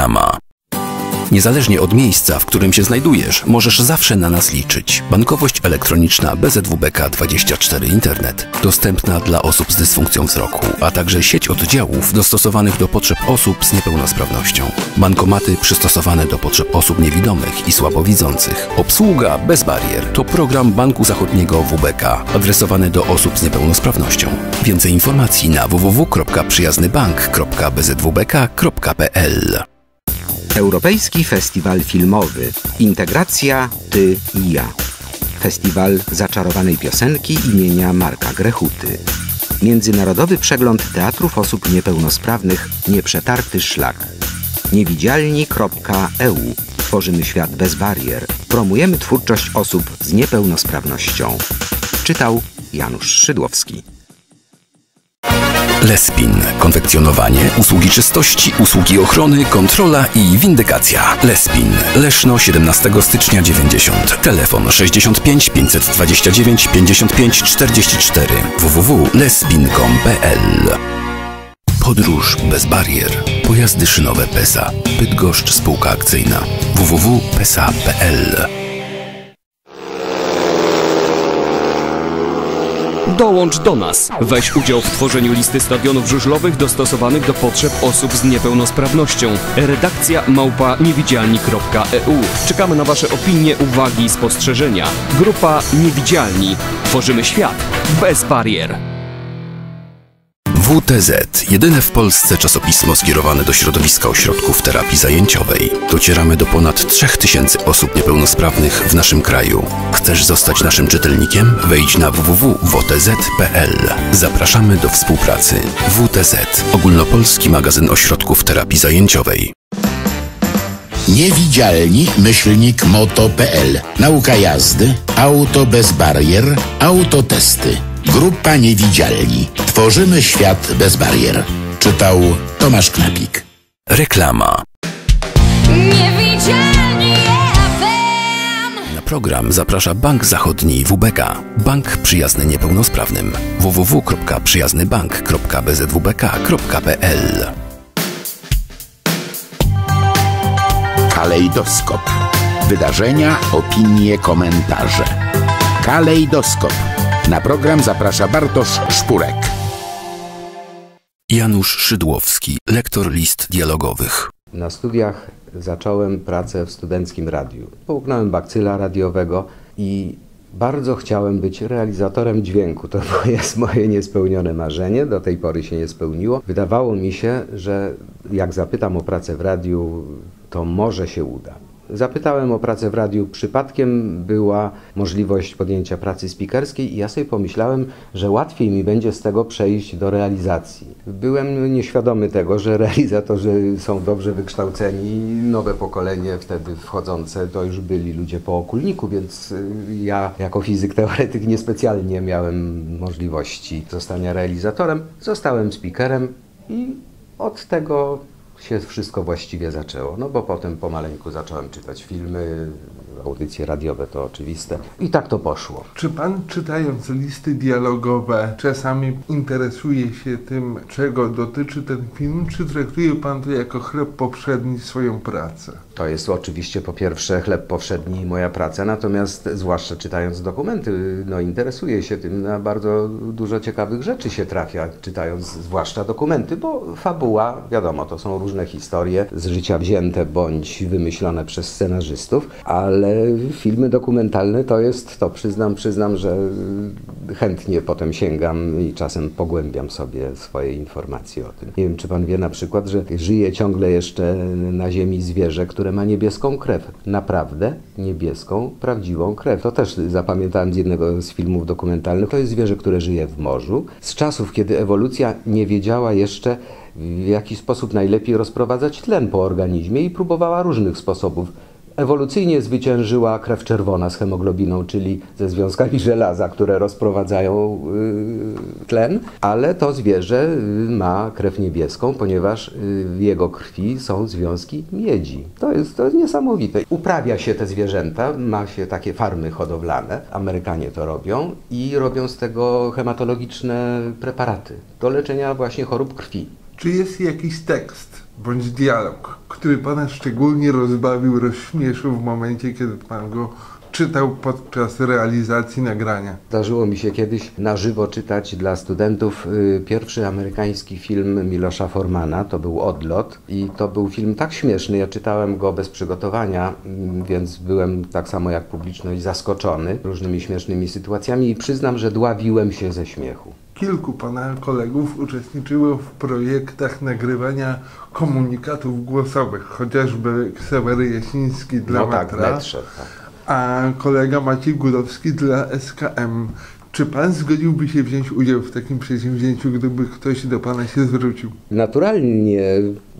Reklama. Niezależnie od miejsca, w którym się znajdujesz, możesz zawsze na nas liczyć. Bankowość elektroniczna BZWBK24 Internet. Dostępna dla osób z dysfunkcją wzroku, a także sieć oddziałów dostosowanych do potrzeb osób z niepełnosprawnością. Bankomaty przystosowane do potrzeb osób niewidomych i słabowidzących. Obsługa bez barier. To program Banku Zachodniego WBK, adresowany do osób z niepełnosprawnością. Więcej informacji na www.przyjaznybank.bzwbk.pl Europejski Festiwal Filmowy Integracja Ty i Ja. Festiwal zaczarowanej piosenki imienia Marka Grechuty. Międzynarodowy przegląd teatrów osób niepełnosprawnych Nieprzetarty Szlak. Niewidzialni.eu Tworzymy świat bez barier. Promujemy twórczość osób z niepełnosprawnością. Czytał Janusz Szydłowski. Lespin. Konfekcjonowanie, usługi czystości, usługi ochrony, kontrola i windykacja. Lespin. Leszno 17 stycznia 90. Telefon 65 529 55 44 www.lespin.com.pl Podróż bez barier. Pojazdy szynowe PESA. Bydgoszcz Spółka Akcyjna. www.pesa.pl Dołącz do nas. Weź udział w tworzeniu listy stadionów żużlowych dostosowanych do potrzeb osób z niepełnosprawnością. Redakcja małpa niewidzialni.eu. Czekamy na Wasze opinie, uwagi i spostrzeżenia. Grupa Niewidzialni. Tworzymy świat bez barier. WTZ, jedyne w Polsce czasopismo skierowane do środowiska ośrodków terapii zajęciowej. Docieramy do ponad 3000 osób niepełnosprawnych w naszym kraju. Chcesz zostać naszym czytelnikiem? Wejdź na www.wtz.pl. Zapraszamy do współpracy. WTZ, ogólnopolski magazyn ośrodków terapii zajęciowej. Niewidzialni myślnik moto.pl Nauka jazdy, auto bez barier, autotesty. Grupa Niewidzialni. Tworzymy świat bez barier. Czytał Tomasz Knapik. Reklama. Niewidzialni FM. Na program zaprasza Bank Zachodni WBK. Bank przyjazny niepełnosprawnym. www.przyjaznybank.bzwbk.pl Kalejdoskop. Wydarzenia, opinie, komentarze. Kalejdoskop. Na program zaprasza Bartosz Szpurek. Janusz Szydłowski, lektor list dialogowych. Na studiach zacząłem pracę w studenckim radiu. Połknąłem bakcyla radiowego i bardzo chciałem być realizatorem dźwięku. To jest moje niespełnione marzenie, do tej pory się nie spełniło. Wydawało mi się, że jak zapytam o pracę w radiu, to może się uda. Zapytałem o pracę w radiu. Przypadkiem była możliwość podjęcia pracy spikerskiej i ja sobie pomyślałem, że łatwiej mi będzie z tego przejść do realizacji. Byłem nieświadomy tego, że realizatorzy są dobrze wykształceni. Nowe pokolenie wtedy wchodzące to już byli ludzie po okulniku, więc y, ja jako fizyk teoretyk niespecjalnie miałem możliwości zostania realizatorem. Zostałem spikerem i od tego się wszystko właściwie zaczęło. No bo potem pomaleńku zacząłem czytać filmy, audycje radiowe to oczywiste. I tak to poszło. Czy pan czytając listy dialogowe czasami interesuje się tym, czego dotyczy ten film, czy traktuje pan to jako chleb powszedni swoją pracę? To jest oczywiście po pierwsze chleb powszedni i moja praca, natomiast zwłaszcza czytając dokumenty, no interesuje się tym, na bardzo dużo ciekawych rzeczy się trafia, czytając zwłaszcza dokumenty, bo fabuła, wiadomo, to są różne historie z życia wzięte bądź wymyślone przez scenarzystów, ale filmy dokumentalne to jest to, przyznam, przyznam, że chętnie potem sięgam i czasem pogłębiam sobie swoje informacje o tym. Nie wiem, czy pan wie na przykład, że żyje ciągle jeszcze na ziemi zwierzę, które ma niebieską krew. Naprawdę niebieską, prawdziwą krew. To też zapamiętałem z jednego z filmów dokumentalnych. To jest zwierzę, które żyje w morzu. Z czasów, kiedy ewolucja nie wiedziała jeszcze, w jaki sposób najlepiej rozprowadzać tlen po organizmie i próbowała różnych sposobów. Ewolucyjnie zwyciężyła krew czerwona z hemoglobiną, czyli ze związkami żelaza, które rozprowadzają y, tlen, ale to zwierzę y, ma krew niebieską, ponieważ y, w jego krwi są związki miedzi. To jest, to jest niesamowite. Uprawia się te zwierzęta, ma się takie farmy hodowlane, Amerykanie to robią i robią z tego hematologiczne preparaty do leczenia właśnie chorób krwi. Czy jest jakiś tekst bądź dialog, który pana szczególnie rozbawił, rozśmieszył w momencie, kiedy pan go czytał podczas realizacji nagrania? Zdarzyło mi się kiedyś na żywo czytać dla studentów y, pierwszy amerykański film Milosza Formana, to był Odlot i to był film tak śmieszny, ja czytałem go bez przygotowania, mm, więc byłem tak samo jak publiczność zaskoczony różnymi śmiesznymi sytuacjami i przyznam, że dławiłem się ze śmiechu. Kilku pana kolegów uczestniczyło w projektach nagrywania komunikatów głosowych, chociażby Ksawery Jasiński dla No tak, Metra, metrze. Tak. a kolega Maciej Górowski dla SKM. Czy pan zgodziłby się wziąć udział w takim przedsięwzięciu, gdyby ktoś do pana się zwrócił? Naturalnie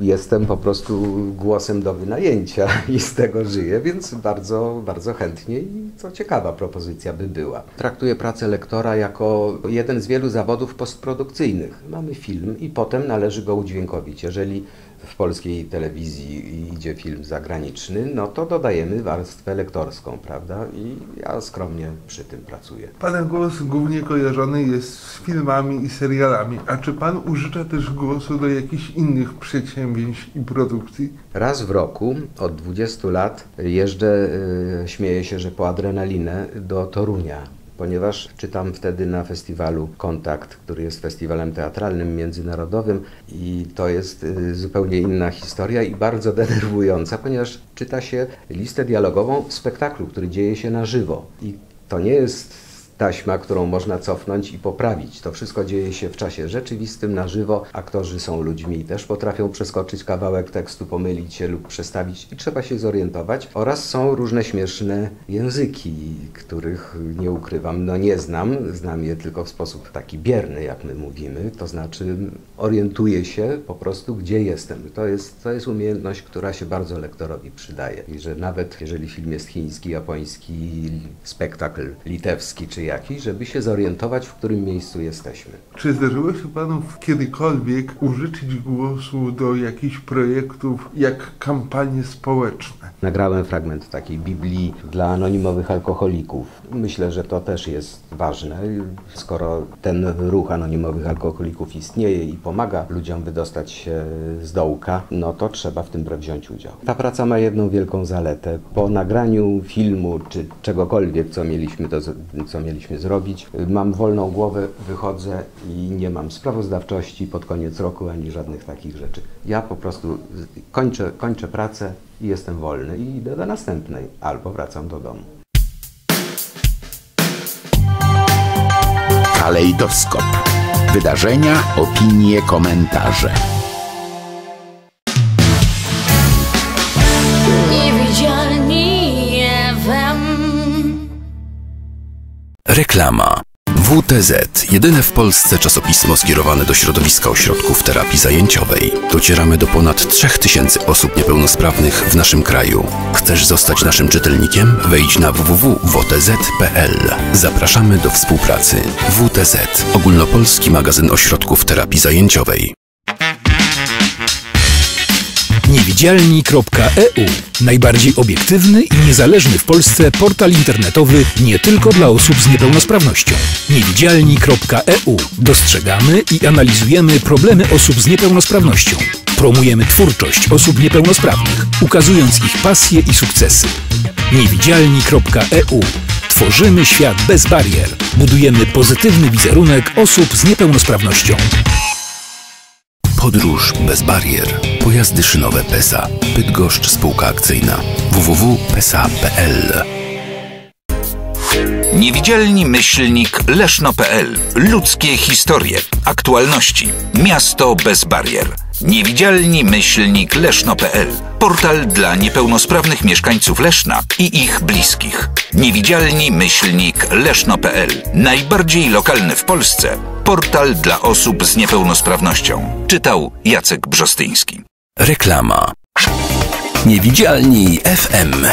jestem po prostu głosem do wynajęcia i z tego żyję, więc bardzo, bardzo chętnie i co ciekawa propozycja by była. Traktuję pracę lektora jako jeden z wielu zawodów postprodukcyjnych. Mamy film i potem należy go udźwiękowić. Jeżeli w polskiej telewizji idzie film zagraniczny, no to dodajemy warstwę lektorską, prawda? I ja skromnie przy tym pracuję. Pana głos głównie kojarzony jest z filmami i serialami. A czy pan użycza też głosu do jakichś innych przedsięwzięć i produkcji? Raz w roku, od 20 lat, jeżdżę, y, śmieję się, że po adrenalinę do Torunia. Ponieważ czytam wtedy na festiwalu Kontakt, który jest festiwalem teatralnym międzynarodowym i to jest y, zupełnie inna historia i bardzo denerwująca, ponieważ czyta się listę dialogową spektaklu, który dzieje się na żywo. I to nie jest taśma, którą można cofnąć i poprawić. To wszystko dzieje się w czasie rzeczywistym, na żywo. Aktorzy są ludźmi i też potrafią przeskoczyć kawałek tekstu, pomylić się lub przestawić i trzeba się zorientować. Oraz są różne śmieszne języki, których nie ukrywam, no nie znam. Znam je tylko w sposób taki bierny, jak my mówimy. To znaczy orientuję się po prostu, gdzie jestem. To jest, to jest umiejętność, która się bardzo lektorowi przydaje. I że nawet jeżeli film jest chiński, japoński, spektakl litewski czy jakiś, żeby się zorientować, w którym miejscu jesteśmy. Czy zdarzyło się panu kiedykolwiek użyczyć głosu do jakichś projektów jak kampanie społeczne? Nagrałem fragment takiej Biblii dla anonimowych alkoholików. Myślę, że to też jest ważne. Skoro ten ruch anonimowych alkoholików istnieje i pomaga ludziom wydostać się z dołka, no to trzeba w tym wziąć udział. Ta praca ma jedną wielką zaletę. Po nagraniu filmu czy czegokolwiek, co mieliśmy, to, co mieliśmy zrobić, mam wolną głowę, wychodzę i nie mam sprawozdawczości pod koniec roku ani żadnych takich rzeczy. Ja po prostu kończę, kończę pracę i jestem wolny i idę do następnej albo wracam do domu. Kalejdoskop. Wydarzenia, opinie, komentarze. Reklama. WTZ, jedyne w Polsce czasopismo skierowane do środowiska ośrodków terapii zajęciowej. Docieramy do ponad 3000 osób niepełnosprawnych w naszym kraju. Chcesz zostać naszym czytelnikiem? Wejdź na www.wtz.pl. Zapraszamy do współpracy. WTZ, ogólnopolski magazyn ośrodków terapii zajęciowej. Niewidzialni.eu Najbardziej obiektywny i niezależny w Polsce portal internetowy nie tylko dla osób z niepełnosprawnością. Niewidzialni.eu Dostrzegamy i analizujemy problemy osób z niepełnosprawnością. Promujemy twórczość osób niepełnosprawnych, ukazując ich pasje i sukcesy. Niewidzialni.eu Tworzymy świat bez barier. Budujemy pozytywny wizerunek osób z niepełnosprawnością. Podróż bez barier. Pojazdy szynowe PESA. Bydgoszcz Spółka Akcyjna. www.pesa.pl Niewidzialni myślnik leszno.pl. Ludzkie historie, aktualności. Miasto bez barier. Niewidzialni myślnik leszno.pl. Portal dla niepełnosprawnych mieszkańców Leszna i ich bliskich. Niewidzialni myślnik leszno.pl. Najbardziej lokalny w Polsce. Portal dla osób z niepełnosprawnością. Czytał Jacek Brzostyński. Reklama. Niewidzialni FM.